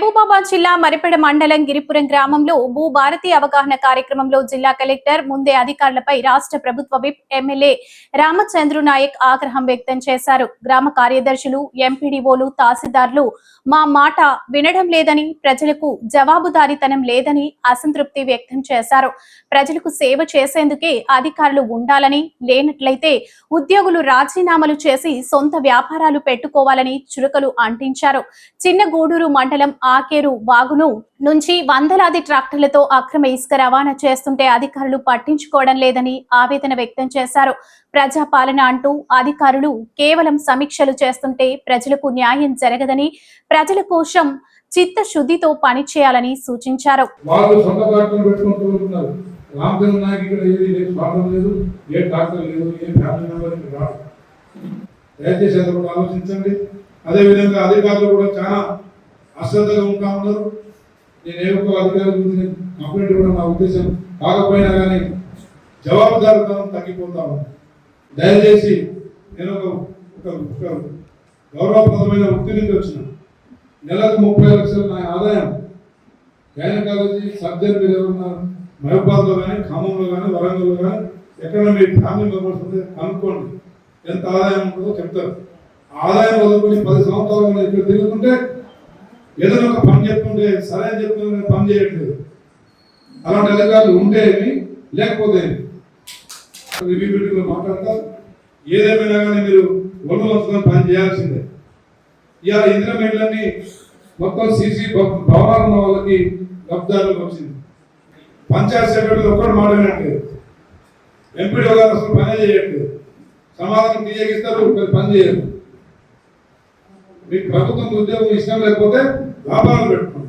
మహబూబాబాద్ జిల్లా మరిపెడ మండలం గిరిపురం గ్రామంలో భూ భారతి అవగాహన కార్యక్రమంలో జిల్లా కలెక్టర్ ముందే అధికారులపై రాష్ట్ర ప్రభుత్వ విప్ ఎమ్మెల్యే రామచంద్రు నాయక్ ఆగ్రహం వ్యక్తం చేశారు. గ్రామ కార్యదర్శులు ఎంపీడీఓలు తహసీల్దార్లు మా మాట వినడం లేదని ప్రజలకు జవాబుదారీతనం లేదని అసంతృప్తి వ్యక్తం చేశారు. ప్రజలకు సేవ చేసేందుకే అధికారులు ఉండాలని లేనట్లయితే ఉద్యోగులు రాజీనామాలు చేసి సొంత వ్యాపారాలు పెట్టుకోవాలని చురుకలు అంటించారు. చిన్న గూడూరు మండలం ఆకేరు వాగును నుంచి వందలాది ట్రాక్టర్లతో అక్రమ ఇసుక రవాణా చేస్తుంటే అధికారులు పట్టించుకోవడం లేదని ఆవేదన వ్యక్తం చేశారు. ప్రజాపాలన అంటూ అధికారులు కేవలం సమీక్షలు చేస్తుంటే ప్రజలకు న్యాయం జరగదని ప్రజల కోసం చిత్తశుద్ధితో పనిచేయాలని సూచించారు. దయచేసి ఆలోచించండి. అదేవిధంగా అధికారులు కూడా చాలా అశ్రద్ధగా ఉంటా ఉన్నారు. నేను ఏ ఒక్క అధికారుల గురించి నేను కంప్లైంట్ కూడా నా ఉద్దేశం కాకపోయినా కానీ జవాబుదారుతనం తగ్గిపోతా ఉంది. దయచేసి నేను ఒక ఒక గౌరవప్రదమైన వృత్తి నుంచి వచ్చిన. నెలకు ముప్పై లక్షలు నా ఆదాయం. గైనకాలజీ సర్జరీ మీరు ఎవరున్నారు మహబాద్లో కానీ ఖమ్మంలో కానీ వరంగల్లో కానీ ఎక్కడ మీ ఫ్యామిలీ మెంబర్స్ ఉంటే కనుక్కోండి. ఎంత ఆదాయం ఉంటుందో చెప్తారు. ఆదాయం వదులుకొని పది సంవత్సరాలు ఇక్కడ తిరుగుతుంటే ఏదైనా ఒక పని చెప్తుంటే సరే అని చెప్తుంటే పని చేయట్లేదు. అలాంటి అధికారులు ఉంటే ఏమి? లేకపోతే రివ్యూ మీటింగ్లో మాట్లాడతారు. ఏదేమైనా కానీ మీరు ఒళ్ళు వంచుకొని పని చేయాల్సిందే. ఇవాళ ఇంద్రమేళ్ళని మొత్తం సీసీ భవనాలు ఉన్న వాళ్ళకి లబ్ధాలకు వచ్చింది. పంచాయత్ సెక్రటరీ ఒక్కడు మాట వినట్లేదు. ఎంపీడీ గారు అసలు పని చేయట్లేదు. సమాధానం తీయగిస్తారు పని చేయరు. మీకు ప్రభుత్వం ఉద్యోగం ఇష్టం లేకపోతే లాభాలు పెట్టుకోండి